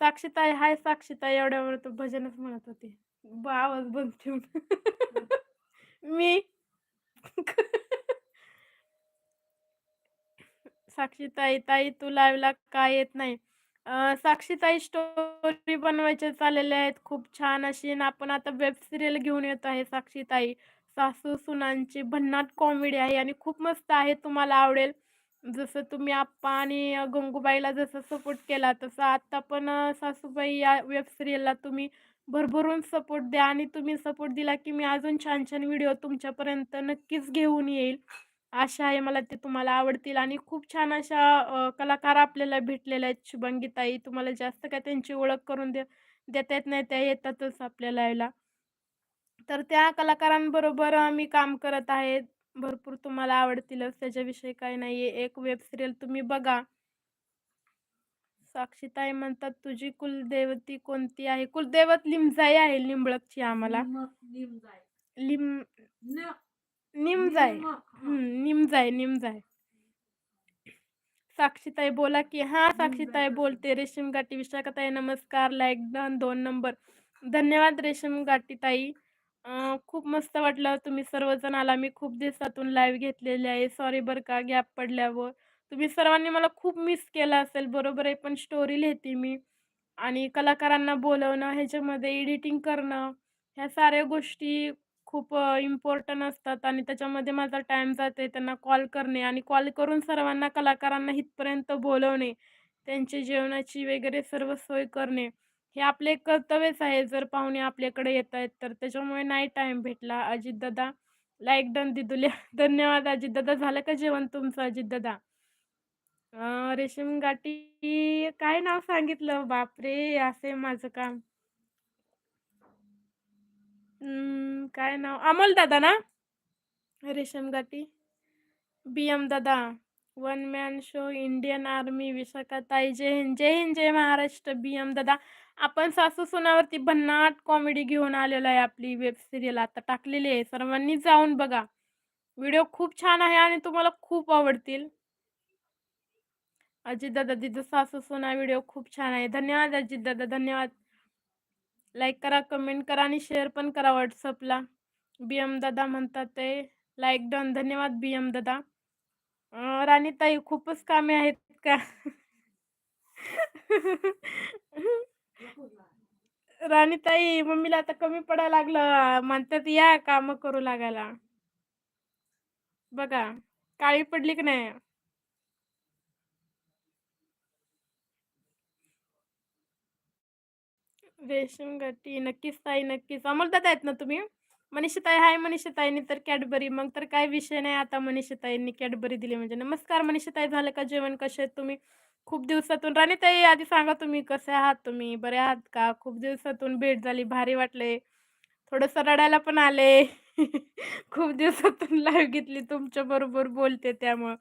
साक्षीताई हाय साक्षीताई एवढ्यावर तर भजनच म्हणत होते. ब- आवाज बंद ठेवून. मी. साक्षीताई ताई तू लाईव्हला काय येत नाही? अं, साक्षीताई स्टोरी बनवायचे चाललेले आहेत. खूप छान अशी. आणि आपण आता वेब सिरियल घेऊन येत आहे साक्षीताई. सासू सुनांची भन्नाट कॉमेडी आहे आणि खूप मस्त आहे. तुम्हाला आवडेल. जसं तुम्ही आप्पा आणि गंगूबाईला जसं सपोर्ट केला तसं आता पण सासूबाई या वेबसिरीयलला तुम्ही भरभरून सपोर्ट द्या आणि तुम्ही सपोर्ट दिला की मी अजून छान छान व्हिडिओ तुमच्यापर्यंत नक्कीच घेऊन येईल. आशा आहे मला ते तुम्हाला आवडतील आणि खूप छान अशा अ, कलाकार आपल्याला भेटलेल्या आहेत. शुभांगीताई तुम्हाला जास्त काय त्यांची ओळख करून दे देता येत नाही त्या येतातच आपल्याला यायला. तर त्या कलाकारांबरोबर अ, मी काम करत आहे. भरपूर तुम्हाला आवडतीलच. त्याच्याविषयी काही नाही आहे एक वेब सिरियल तुम्ही बघा. साक्षीताई म्हणतात तुझी कुलदेवती कोणती आहे? कुलदैवत लिमजाई आहे लिंबळकची आम्हाला. लिम निमजाय हम्म, निमजाय निमजाय साक्षीताई बोला की हा साक्षीताई बोलते रेशीम गाठी विशाखाताई नमस्कार लाईक डन दोन नंबर. धन्यवाद रेशीम गाठीताई. खूप मस्त वाटलं. तुम्ही सर्वजण आला. मी खूप दिवसातून लाईव्ह घेतलेली आहे. सॉरी बरं का गॅप पडल्यावर. तुम्ही सर्वांनी मला खूप मिस केलं असेल. बरोबर आहे पण स्टोरी लिहिते मी. आणि कलाकारांना बोलवणं ह्याच्यामध्ये एडिटिंग करणं ह्या साऱ्या गोष्टी खूप इम्पॉर्टंट असतात. आणि त्याच्यामध्ये माझा टाईम जाते त्यांना कॉल करणे आणि कॉल करून सर्वांना कलाकारांना इथपर्यंत बोलवणे त्यांची जेवणाची वगैरे सर्व सोय करणे. हे आपले कर्तव्यच आहे. जर पाहुणे आपल्याकडे येत आहेत तर त्याच्यामुळे नाही टाईम भेटला. अजितदादा लाईक डन दिदुल्या धन्यवाद अजितदादा. झालं का जेवण तुमचं अजितदादा? अं, रेशीम गाठी काय नाव सांगितलं? बापरे असे माझं काम. हम्म, काय नाव? अमोल दादा ना? रेशीम गाठी बी एम दादा. One man show Indian army विशाखाताई जय हिंद जय हिंद जय महाराष्ट्र बी एम दादा. आपण सासू सुनावरती भन्नाट कॉमेडी घेऊन आलेलो आहे आपली वेब सिरियल आता टाकलेली आहे. सर्वांनी जाऊन बघा. व्हिडिओ खूप छान आहे आणि तुम्हाला खूप आवडतील. अजितदादा दिदू सासू सुना व्हिडिओ खूप छान आहे. धन्यवाद अजितदादा धन्यवाद. लाईक करा कमेंट करा आणि शेअर पण करा व्हॉट्सअपला बी एम दादा म्हणतात ते. लाईक डन धन्यवाद बी एम दादा. अं, राणीताई खूपच कामे आहेत का? राणीताई मम्मीला आता कमी पडायला लागलं. म्हणतात या काम करू लागायला. बघा काळी पडली की नाही? रेशीम गाठी. नक्कीच ताई नक्कीच. अमोलदादा आहेत ना तुम्ही? मनीषाताई हाय मनीषाताईंनी तर कॅडबरी. मग तर काय विषय नाही आता मनीषाताईंनी कॅडबरी दिली म्हणजे. नमस्कार मनीषाताई झालं का जेवण? कसे आहेत तुम्ही? खूप दिवसातून. राणीताई आधी सांगा तुम्ही कसे आहात तुम्ही? बरे आहात का? खूप दिवसातून भेट झाली भारी वाटले. थोडंसं रडायला पण आले. खूप दिवसातून लाईव्ह घेतली तुमच्या बरोबर बोलते त्यामुळं.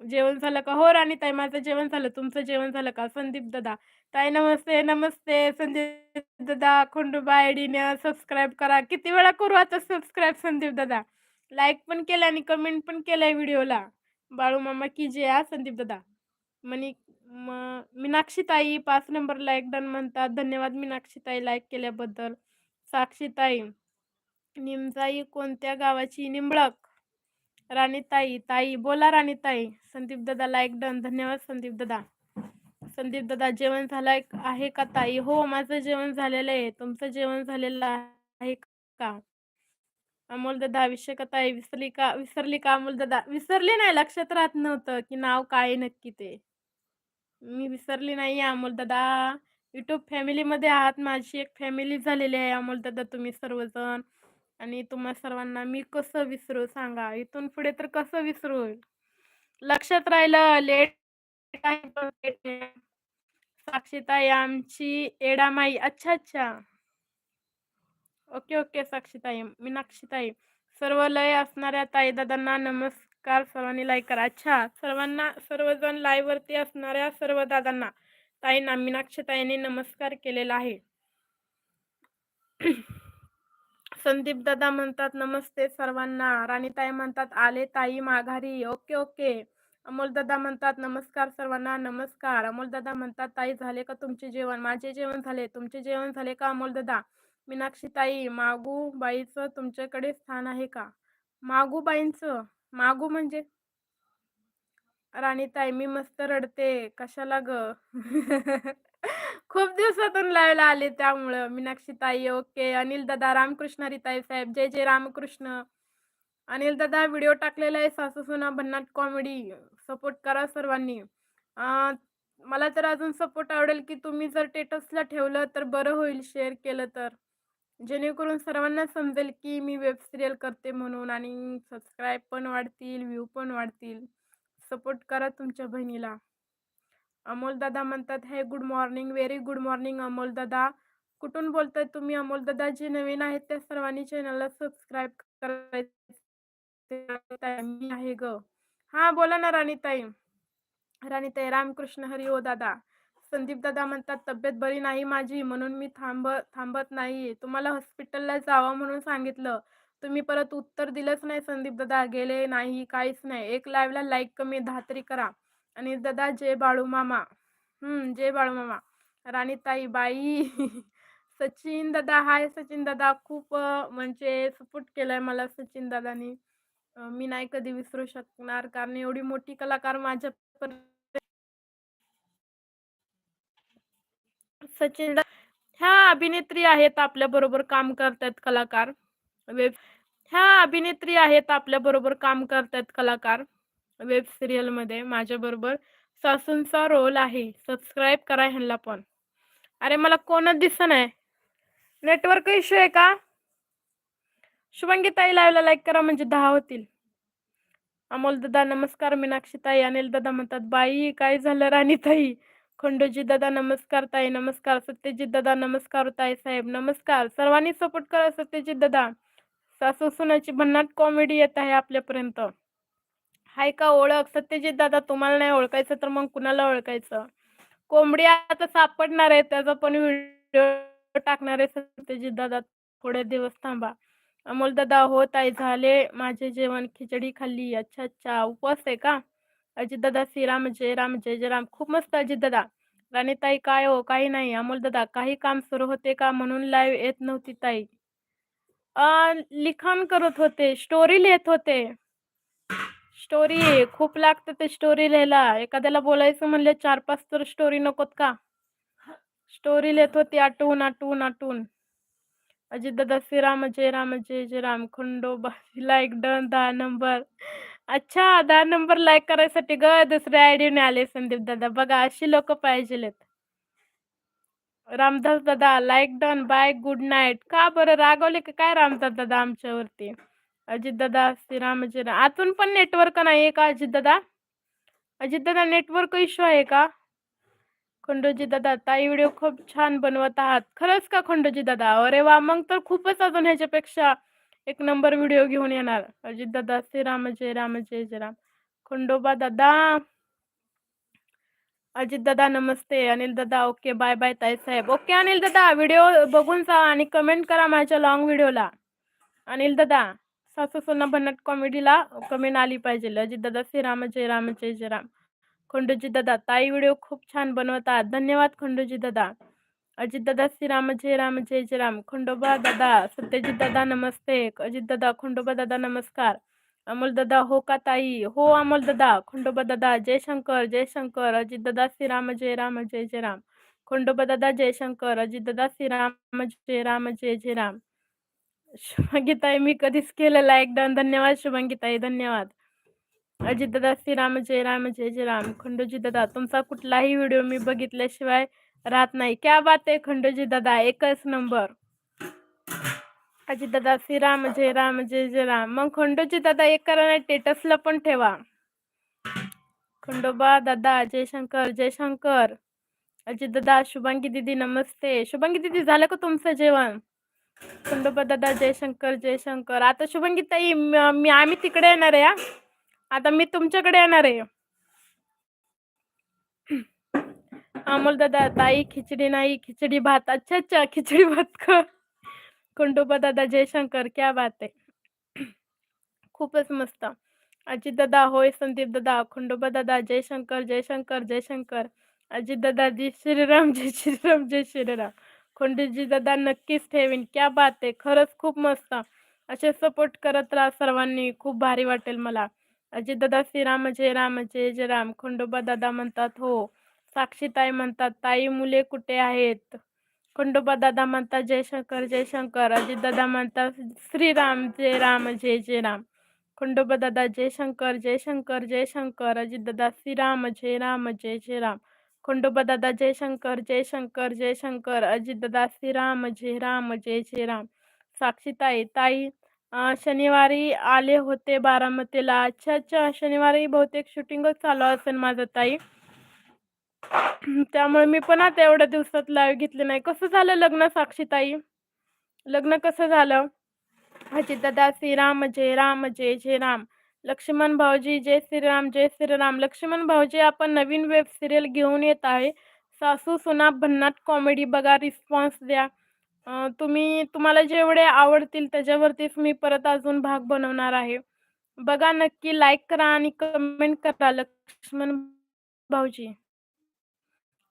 जेवण झालं का? हो राणीताई माझं जेवण झालं. तुमचं जेवण झालं का? संदीप दादा ताई नमस्ते नमस्ते. संदीप दादा खंडोबा आयडीनं सबस्क्राईब करा. किती वेळा करू आता सबस्क्राईब संदीप दादा? लाईक पण केलं आणि कमेंट पण केलंय व्हिडिओला. बाळू मामा की जे हा संदीप दादा. मनी म मीनाक्षी ताई पाच नंबर लाईक डन म्हणतात. धन्यवाद मीनाक्षी ताई लाईक केल्याबद्दल. साक्षी ताई निमजाई कोणत्या गावाची निंबळक? राणीताई ताई बोला राणीताई. संदीप दादा लाईक डन धन्यवाद संदीप दादा. संदीप दादा जेवण झालंय आहे का ताई? हो माझं जेवण झालेलं आहे. तुमचं जेवण झालेलं आहे का? अमोल दादा अभिषेक ताई? विसरली का? विसरली का अमोल दादा? विसरली नाही लक्षात राहत नव्हतं की नाव काय नक्की ते. मी विसरली नाही अमोल दादा. युट्यूब फॅमिलीमध्ये आहात माझी एक फॅमिली झालेली आहे अमोल दादा तुम्ही सर्वजण. आणि तुम्हा सर्वांना मी कसं विसरू सांगा? इथून पुढे तर कसं विसरू? लक्षात राहिलं लेट साक्षीताई आमची एडामाई अच्छा अच्छा. ओके ओके साक्षीताई मीनाक्षीताई सर्व लय असणाऱ्या ताई दादांना नमस्कार. सर्वांनी लाईक करा. अच्छा सर्वांना सर्वजण लाईव्हवरती असणाऱ्या सर्व दादांना ताईंना मीनाक्षीताईंनी नमस्कार केलेला आहे. संदीप दादा म्हणतात नमस्ते सर्वांना. राणीताई म्हणतात आले ताई माघारी. Okay okay. अमोलदादा म्हणतात नमस्कार सर्वांना नमस्कार. अमोलदादा म्हणतात ताई झाले का तुमचे जेवण? माझे जेवण झाले. तुमचे जेवण झाले का अमोलदादा मीनाक्षी ताई मागूबाईचं तुमच्याकडे स्थान आहे का? मागूबाईंचं? मागू म्हणजे? राणीताई मी मस्त रडते. कशाला ग? खूप दिवसातून लावायला आले त्यामुळं. मीनाक्षी ताई ओके. अनिल दादा रामकृष्ण हरिताई साहेब जय जय रामकृष्ण. अनिल दादा व्हिडिओ टाकलेला आहे सासू सुना भन्नाट कॉमेडी सपोर्ट करा सर्वांनी. मला तर अजून सपोर्ट आवडेल की तुम्ही जर टेटसला ठेवलं तर बरं होईल शेअर केलं तर. जेणेकरून सर्वांना समजेल की मी वेब सिरियल करते म्हणून आणि सबस्क्राईब पण वाढतील व्ह्यू पण वाढतील. सपोर्ट करा तुमच्या बहिणीला. अमोल दादा म्हणतात हे good morning very good morning Amol दादा. कुठून बोलताय तुम्ही? अमोल दादा जे नवीन आहेत त्या सर्वांनी चॅनलला सबस्क्राईब करायचं मी आहे ग. हा बोला ना राणीताई. राणीताई रामकृष्ण हरी ओ दादा. संदीप दादा म्हणतात तब्येत बरी नाही माझी म्हणून मी थांब थांबत नाही. तुम्हाला हॉस्पिटलला जावं म्हणून सांगितलं. तुम्ही परत उत्तर दिलंच नाही संदीप दादा. गेले नाही काहीच नाही. एक लाईव्हला लाईक कमी धात्री करा. आणि दादा जय बाळू मामा. हम्म जय बाळू मामा. राणीताई बाई. सचिन दादा हाय सचिन दादा. खूप म्हणजे सपोर्ट केलाय मला सचिन दादानी. मी नाही कधी विसरू शकणार कारण एवढी मोठी कलाकार माझ्या सचिन ह्या अभिनेत्री आहेत आपल्या बरोबर काम करतात कलाकार. वेब ह्या अभिनेत्री आहेत आपल्या बरोबर काम करतात कलाकार. वेब सिरियलमध्ये माझ्या बरोबर सासूंचा रोल आहे. सबस्क्राईब करा ह्यांना पण. अरे मला कोणच दिसत नाही. नेटवर्क इश्यू आहे का? शुभंगी ताई लाईव्हला लाईक करा म्हणजे दहा होतील. अमोल दादा नमस्कार. मीनाक्षी ताई अनिल दादा म्हणतात बाई काय झालं राणी ताई खंडोजी दादा नमस्कार ताई नमस्कार. सत्यजित दादा नमस्कार हो ताई साहेब नमस्कार. सर्वांनी सपोर्ट करा सत्यजित दादा. सासू सुनाची भन्नाट कॉमेडी येत आहे आपल्यापर्यंत. हाय का ओळख? सत्यजित दादा तुम्हाला नाही ओळखायचं तर मग कुणाला ओळखायचं? कोंबडी आता सापडणार आहे त्याचा पण व्हिडिओ टाकणार आहे सत्यजित दादा. थोडे दिवस थांबा. अमोल दादा हो ताई झाले माझे जेवण. खिचडी खाल्ली. अच्छा अच्छा. उपवास आहे का? अजित दादा श्रीराम जय राम जय जय राम. खूप मस्त अजित दादा. राणीताई काय हो? काही नाही. अमोल दादा काही काम सुरू होते का? म्हणून लाईव्ह येत नव्हती ताई. लिखाण करत होते. स्टोरी लिहित होते. स्टोरी खूप लागतं ते स्टोरी लिहायला. एखाद्याला बोलायचं म्हणले चार पाच तर स्टोरी नकोत का? स्टोरी लिहित होती आटवून आटवून आटवून अजित दादा श्रीराम जय राम जय जय राम खंडोबा लाईक डन दहा नंबर अच्छा दहा नंबर लाईक करायसाठी ग दुसऱ्या आयडीने आले संदीप दादा. बघा अशी लोक पाहिजेलेत. रामदास दादा like done bye good night का बरं रागवले का काय रामदास दादा आमच्यावरती? अजित दादा श्रीराम जय राम. आतून पण नेटवर्क नाही आहे का अजित दादा? अजित दादा नेटवर्क इश्यू आहे का? खंडोजी दादा ताई व्हिडिओ खूप छान बनवत आहात. खरंच का खंडोजी दादा? अरे वा मग तर खूपच अजून ह्याच्यापेक्षा एक नंबर व्हिडिओ घेऊन येणार. अजित दादा श्रीराम जय राम जय जय राम. खंडोबा दादा. अजित दादा नमस्ते. अनिल दादा ओके बाय बाय ताई साहेब. ओके अनिल दादा व्हिडिओ बघून जा आणि कमेंट करा माझ्या लॉंग व्हिडिओला. अनिल दादा सासू सोना भन्नाट कॉमेडीला कमेंट आली पाहिजे. अजित दादा श्रीराम जय राम जय जय राम. खंडोजी दादा ताई व्हिडिओ खूप छान बनवतात धन्यवाद खंडोजी दादा. अजित दादा श्रीराम जय राम जय जय राम. खंडोबा दादा सत्यजित दादा नमस्ते. अजित दादा खंडोबा दादा नमस्कार. अमोल दादा हो का ताई? हो अमोल दादा. खंडोबा दादा जयशंकर जयशंकर अजित दादा श्रीराम जय राम जय जय राम. खंडोबा दादा जयशंकर अजित दादा श्रीराम जय राम जय जय राम. शुभांगीताई मी कधीच केलेला लाईक धन्यवाद शुभांगीताई धन्यवाद. अजित दादा श्रीराम जय राम जय जय राम. खंडोजी दादा तुमचा कुठलाही व्हिडिओ मी बघितल्याशिवाय राहत नाही. क्या बात आहे खंडोजी दादा एकच नंबर. अजित दादा श्रीराम जय राम जय जय राम. मग खंडोजी दादा एक करा नाही टेटसला पण ठेवा. खंडोबा दादा जयशंकर जयशंकर. अजित दादा शुभांगी दिदी नमस्ते. शुभांगी दिदी झालं का तुमचं जेवण? खंडोबा दादा जयशंकर जयशंकर. आता शुभांगी ताई मी आम्ही तिकडे येणार आहे आता मी तुमच्याकडे येणार आहे अमोल दादा ताई खिचडी नाही खिचडी भात अच्छा अच्छा खिचडी भात का खंडोबा दादा जयशंकर क्या बात आहे खूपच मस्त अजितदादा होय, संदीप दादा खुंडुबा दादा जयशंकर, जयशंकर, जयशंकर. अजितदादा जय श्रीराम, जय श्रीराम, जय श्रीराम. खंडूजीदादा नक्कीच ठेवीन. क्या बात आहे! खरंच खूप मस्त. असे सपोर्ट करत राहा सर्वांनी. खूप भारी वाटेल मला. अजितदादा श्रीराम जय राम, जय जय राम. खंडोबादादा म्हणतात हो. साक्षीताई म्हणतात ताई मुले कुठे आहेत? खंडोबादादा म्हणतात जयशंकर, जयशंकर. अजितदादा म्हणतात श्रीराम जय राम, जय जय राम. खंडोबा दादा जय शंकर जय शंकर जयशंकर. अजितदादा श्रीराम जय राम, जय जय राम. खंडोबा दादा जयशंकर, जयशंकर, अजित दादा श्रीराम जय राम, जय जय राम. साक्षीताई ताई अ, शनिवारी आले होते बारामतीला. अच्छा, अच्छा. शनिवारी बहुतेक शूटिंगच चालू असेल माझं ताई. त्यामुळे मी पण आता एवढ्या दिवसात लाईव्ह घेतली नाही. कसं झालं लग्न साक्षीताई? लग्न कसं झालं? अजितदादा श्रीराम जय राम, जय जय राम. लक्ष्मण भाऊजी जय श्रीराम, जय श्रीराम. लक्ष्मण भाऊजी आपण नवीन वेब सिरियल घेऊन येत आहे. सासू सुना भन्नाट कॉमेडी बघा, रिस्पॉन्स द्या. अ, तुम्ही तुम्हाला जेवढे आवडतील त्याच्यावरतीच मी परत अजून भाग बनवणार आहे. बघा नक्की लाईक करा आणि कमेंट करा लक्ष्मण भाऊजी.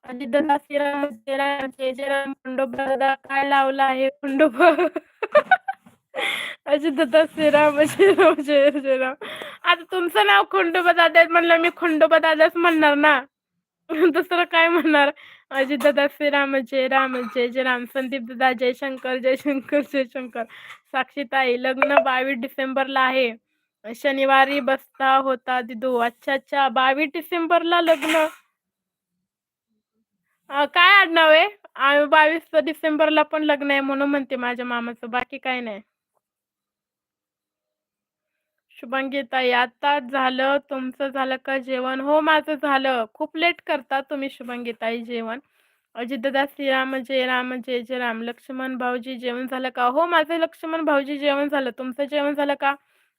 अजितदादा श्रीराम राम, जय काय लावलं आहे खंडोबा? अजितदादा श्रीराम जय राम, जय जय राम. आता तुमचं नाव खंडोबादादा आहे म्हणलं मी खंडोबादादाच म्हणणार ना. दुसरं काय म्हणणार? अजितदादा श्रीराम जय राम, जय जय राम. संदीप संदीपदादा जयशंकर, जयशंकर, जयशंकर. साक्षीताई लग्न 22 डिसेंबरला आहे. शनिवारी बसता होता दिदू. अच्छा, अच्छा. 22 डिसेंबरला लग्न. काय आडनाव आहे? बावीस डिसेंबरला पण लग्न आहे म्हणून म्हणते माझ्या मामाचं. बाकी काही नाही. शुभांगी ताई झालं. तुमचं झालं का जेवण? हो, माझं झालं. खूप लेट करता तुम्ही शुभांगी ताई जेवण. अजितदादा श्रीराम जय राम, जय जय राम. लक्ष्मण भाऊजी जेवण झालं का? हो, माझं लक्ष्मण भाऊजी जेवण झालं. तुमचं जेवण झालं का?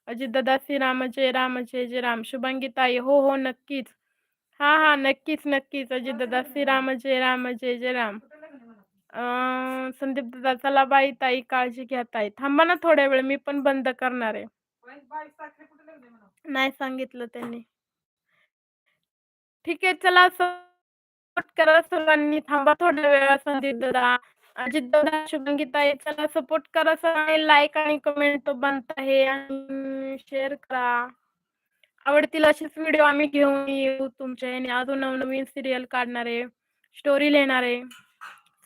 अजितदादा श्रीराम जय राम, जय जय राम. शुभांगी ताई हो, हो, नक्कीच. हां, हां. नक्कीच, नक्कीच. अजितदादा श्रीराम जय राम, जय जय राम. संदीप दादा चला बाई ताई, काळजी घ्या ताई. थांबा ना थोड्या वेळ मी पण बंद करणार आहे. नाही सांगितलं त्यांनी. ठीक आहे चला सपोर्ट करा सर्वांनी. थांबा थोड्या वेळ संदीपदादा, अजितदादा, शुभांगी ताई चला सपोर्ट करा सर्वांनी. लाईक आणि कमेंट तो बनत आहे आणि शेअर करा. आवडतील असेच व्हिडिओ आम्ही घेऊन येऊ तुमच्या ह्याने. अजून नवनवीन सीरियल काढणार आहे, स्टोरी लिहिणार आहे.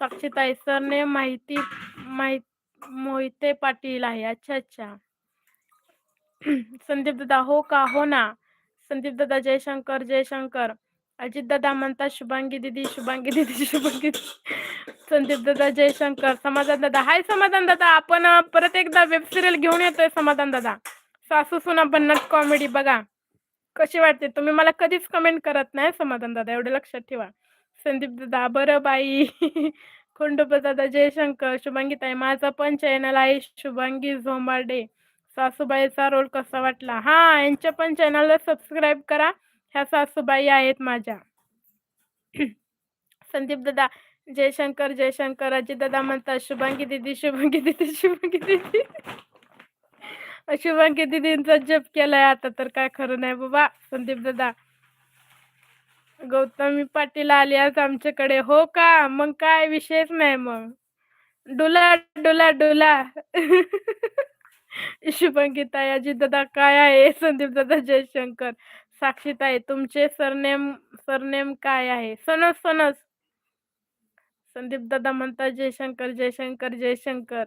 साक्षीताई सरनेम माहिती माहि मोहिते पाटील आहे. अच्छा, अच्छा. संदीपदादा हो का? हो ना. संदीपदादा जयशंकर, जयशंकर. अजित दादा म्हणतात शुभांगी दीदी, शुभांगी दीदी, शुभांगी संदीपदादा जयशंकर. समाधान दादा हाय समाधान दादा आपण परत एकदा वेब सिरियल घेऊन येतोय समाधानदादा. सासू सुना भन्नाट कॉमेडी बघा. कशी वाटते? तुम्ही मला कधीच कमेंट करत नाही समाधान दादा एवढं लक्षात ठेवा. संदीपदादा बरं बाई. खंडोबादादा जयशंकर. शुभांगी ताई माझं पण चॅनल आहे शुभांगी झोंबाडे. सासूबाईचा रोल कसा वाटला? हा यांच्या पण चॅनलला सबस्क्राईब करा. ह्या सासूबाई आहेत माझ्या. संदीपदादा जयशंकर, जयशंकर. अजितदादा म्हणतात शुभांगी दीदी, शुभांगी दीदी, शुभांगी दीदी. शुभांगी दिदींचा जप केलाय आता तर काय खरं नाही बाबा. संदीपदादा. गौतमी पाटील आली आज आमच्याकडे. हो का? मग काय विषयच नाही मग. डुला, डुला, डुला. शुभांगी ताई, अजितदादा काय आहे? संदीपदादा जयशंकर. साक्षीताई तुमचे सरनेम सरनेम काय आहे? Sons, sons. संदीपदादा म्हणतात जयशंकर, जयशंकर, जयशंकर.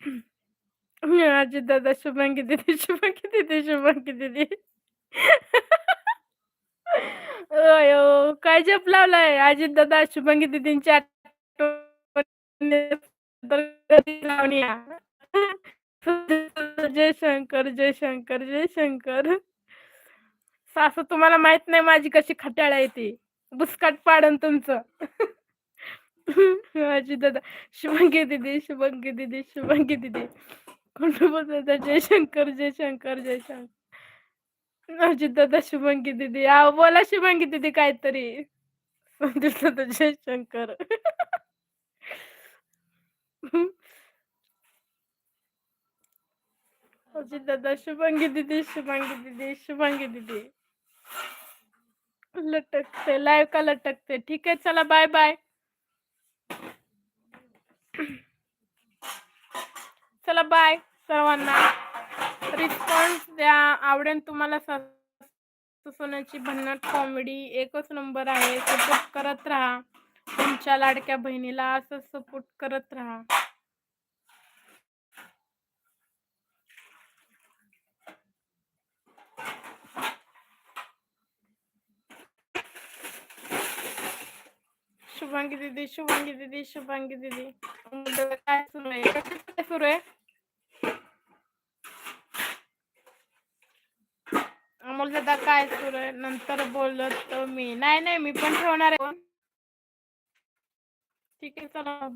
अजित दादा शुभंगी दिदी शुभांगी दिदी शुभांगी दीदी. अयो, काय जप लावलाय? अजितदादा, शुभांगी जय शंकर जय शंकर जय जयशंकर, जयशंकर, जयशंकर. सासू तुम्हाला माहीत नाही माझी कशी खट्याळ आहे ती. बुसकाट पाडन तुमचं. अजितदादा, शुभांगी दीदी, शुभांगी दीदी, शुभांगी दीदी. शंकर जयशंकर, जयशंकर, जयशंकर. दादा शुभंगी दीदी. अहो बोला शुभंगी दीदी काहीतरी. जय जयशंकर. अजित दादा शुभांगी दिदी शुभांगी दिदी शुभांगी दिदी. लटकते लाईव्ह का लटकते. ठीक आहे चला बाय बाय चला बाय सर्वांना. रिस्पॉन्स द्या. आवडेल तुम्हाला सासू सोन्याची भन्नाट कॉमेडी एकच नंबर आहे. सपोर्ट करत राहा. तुमच्या लाडक्या बहिणीला असं सपोर्ट करत राहा. शुभांगी दीदी शुभांगी दीदी शुभांगी दीदी. काय सुरू आहे? काय सुरू आहे? अमोल दादा काय सुरू आहे? नंतर बोलत मी. नाही नाही मी पण ठेवणार आहे. ठीक आहे चला